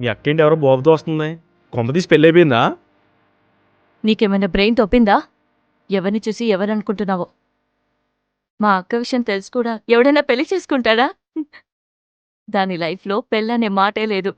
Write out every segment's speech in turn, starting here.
మీ అక్కేంటి ఎవరో బాబుతో వస్తుంది? కొంప తీసి పెళ్ళి అయిపోయిందా నీకేమైనా బ్రెయిన్ తొప్పిందా? ఎవరిని చూసి ఎవరనుకుంటున్నావో? మా అక్క విషయం తెలుసు కూడా ఎవడైనా పెళ్ళి చేసుకుంటాడా? దాని లైఫ్లో పెళ్ళనే మాటే లేదు.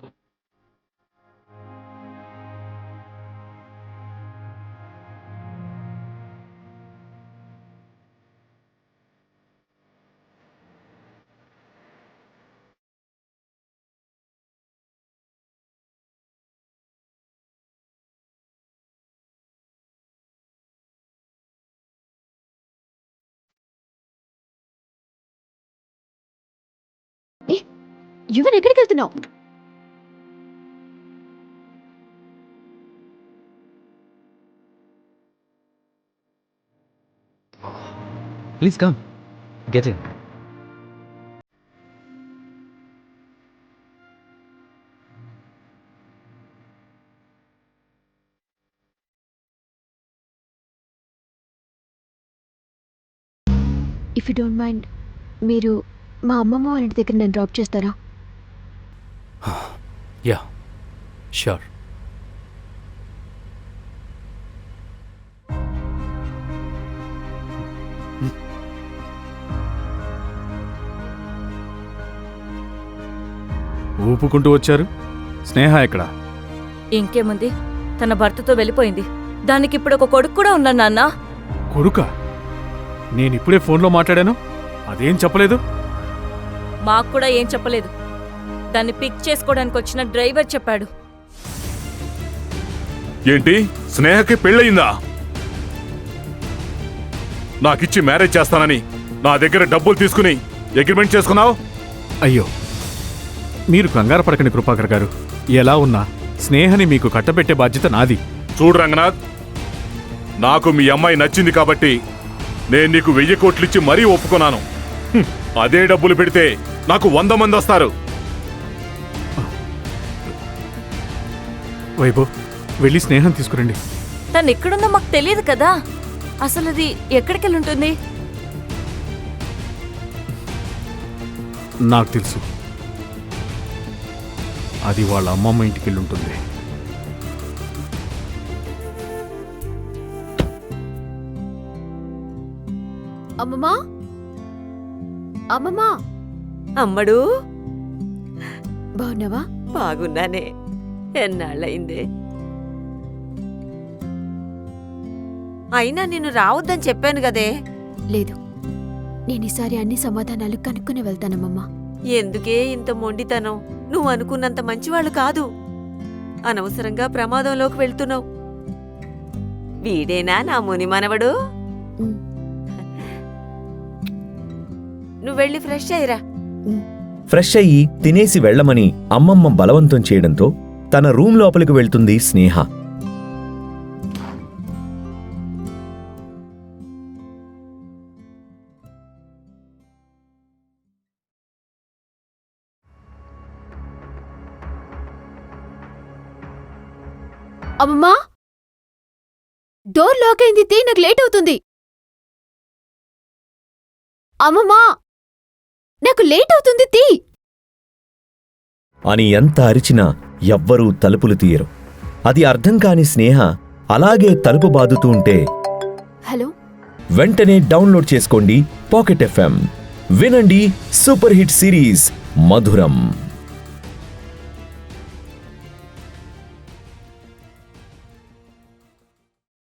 యువన్ ఎక్కడికి వెళ్తున్నావు Please come. Get in. If you don't mind మీరు మా అమ్మమ్మ వాళ్ళ ఇంటి దగ్గర నన్ను డ్రాప్ చేస్తారా Yeah, sure. ఊపుకుంటూ వచ్చారు. స్నేహ ఎక్కడ? ఇంకేముంది? తన భర్తతో వెళ్ళిపోయింది. దానికి ఇప్పుడు ఒక కొడుకు కూడా ఉన్నాడు నాన్న. కొడుక? నేనిప్పుడే ఫోన్లో మాట్లాడాను. అదేం చెప్పలేదు? మాకు కూడా ఏం చెప్పలేదు. దాన్ని పిక్ చేసుకోవడానికి వచ్చిన డ్రైవర్ చెప్పాడు. ఏంటి? స్నేహకి పెళ్ళయిందా? నాకిచ్చి మ్యారేజ్ చేస్తానని నా దగ్గర డబ్బులు తీసుకుని అగ్రిమెంట్ చేసుకున్నావు? అయ్యో. మీరు కంగారు పడకండి కృపాకర్ గారు. ఎలా ఉన్నా స్నేహని మీకు కట్టబెట్టే బాధ్యత నాది. చూడు రంగనాథ్ నాకు మీ అమ్మాయి నచ్చింది కాబట్టి నేను నీకు వెయ్యి కోట్లిచ్చి మరీ ఒప్పుకున్నాను. హ్మ్, అదే డబ్బులు పెడితే నాకు వంద మంది వస్తారు. వైభవ్ వెళ్ళి స్నేహం తీసుకురండి. తను ఎక్కడుందో మాకు తెలియదు కదా. అసలు అది ఎక్కడికి ఉంటుంది నాకు తెలుసు. అది వాళ్ళ అమ్మమ్మ ఇంటికి వెళ్ళి ఉంటుంది అమ్మమ్మా? అమ్మమ్మా? అమ్మడు? బాగున్నావా? బాగున్నానే. ఎన్నాళ్ళయిందే? అయినా నిన్ను రావద్దని చెప్పాను కదే. లేదు. నేను ఈసారి అన్ని సమాధానాలు కనుక్కుని వెళ్తానమ్మమ్మా. ఎందుకే ఇంత మొండితనం? నువ్వు అనుకున్నంత మంచివాళ్ళు కాదు. అనవసరంగా ప్రమాదంలోకి వెళ్తున్నావు. వీడేనా నా ముని మనవడు. నువ్వు వెళ్ళి ఫ్రెష్ అయ్యిరా. ఫ్రెష్ అయ్యి తినేసి వెళ్ళమని అమ్మమ్మ బలవంతం చేయడంతో తన రూమ్ లోపలికి వెళ్తుంది స్నేహ. అమ్మమ్మా! డోర్ లాక్ అయింది తీ నాకు లేట్ అవుతుంది. అమ్మమ్మా! నాకు లేట్ అవుతుంది తీ! అని ఎంత అరిచినా ఎవ్వరూ తలుపులు తీయరు. అది అర్థం కాని స్నేహ అలాగే తలుపు బాదుతూ ఉంటే హలో? వెంటనే డౌన్లోడ్ చేసుకోండి పాకెట్ ఎఫ్ఎం. వినండి సూపర్ హిట్ సిరీస్ మధురం.